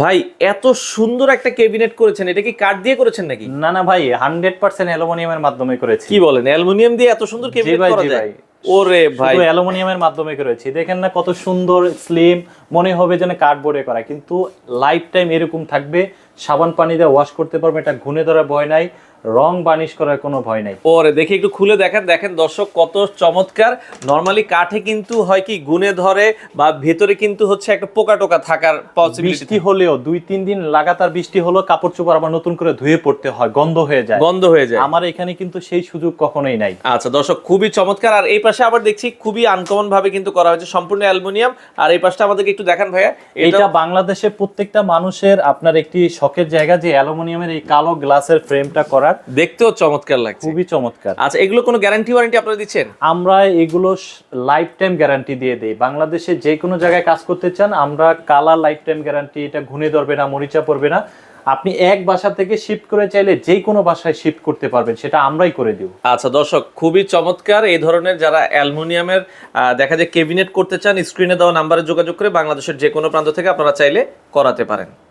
ভাই এত সুন্দর একটা ক্যাবিনেট করেছেন এটা কি কাঠ দিয়ে করেছেন নাকি? না না ভাই হান্ড্রেড পার্সেন্ট অ্যালুমিনিয়ামের মাধ্যমে করেছি। কি বলেন অ্যালুমিনিয়াম দিয়ে এত সুন্দর ক্যাবিনেট করা যায়। ওরে ভাই। শুধু অ্যালুমিনিয়ামের মাধ্যমে করেছি। দেখেন না কত সুন্দর স্লিম মনে হবে যেন কার্ডবোর্ডে করা। কিন্তু লাইফ টাইম এরকম থাকবে সাবান পানি দিয়ে ওয়াশ করতে পারবে এটা ঘুনে ধরা ভয় নাই। রং বানিশ করার কোনো ভয় নাই। পরে দেখি একটু খুলে দেখেন। দেখেন দর্শক কত চমৎকার। নরমালি কাঠে কিন্তু হয় কি গুনে ধরে বা ভেতরে কিন্তু হচ্ছে একটা পোকা টোকা থাকার বৃষ্টি হলেও দুই তিন দিন লাগাতার বৃষ্টি হলো কাপড় চোপড় আবার নতুন করে ধুয়ে পড়তে হয় গন্ধ হয়ে যায়। গন্ধ হয়ে যায়। আমার এখানে কিন্তু সেই সুযোগ কখনোই নাই। আচ্ছা দর্শক খুবই চমৎকার। আর এই পাশে আবার দেখছি খুবই আনকমন ভাবে কিন্তু করা হয়েছে সম্পূর্ণ অ্যালুমিনিয়াম। আর এই পাশটা আমাদেরকে একটু দেখান ভাইয়া। এটা বাংলাদেশে প্রত্যেকটা মানুষের আপনার একটি শখের জায়গা যে অ্যালুমিনিয়ামের এই কালো গ্লাসের ফ্রেমটা করার দেখতেও চমৎকার লাগছে। খুবই চমৎকার। আচ্ছা এগুলো কোনো গ্যারান্টি ওয়ারেন্টি আপনারা দিচ্ছেন? আমরা এগুলো লাইফ টাইম গ্যারান্টি দিয়ে দেই। বাংলাদেশে যে কোনো জায়গায় কাজ করতে চান আমরা কালার লাইফ টাইম গ্যারান্টি এটা ঘুনে ধরবে না মরিচা পড়বে না। আপনি এক বাসা থেকে শিফট করে চাইলে যে কোনো বাসায় শিফট করতে পারবেন সেটা আমরাই করে দিব। আচ্ছা দর্শক খুবই চমৎকার। এই ধরনের যারা অ্যালুমিনিয়ামের দেখা যায় কেবিনেট করতে চান স্ক্রিনে দেওয়া নাম্বারে যোগাযোগ করে বাংলাদেশের যে কোনো প্রান্ত থেকে আপনারা চাইলে করাতে পারেন।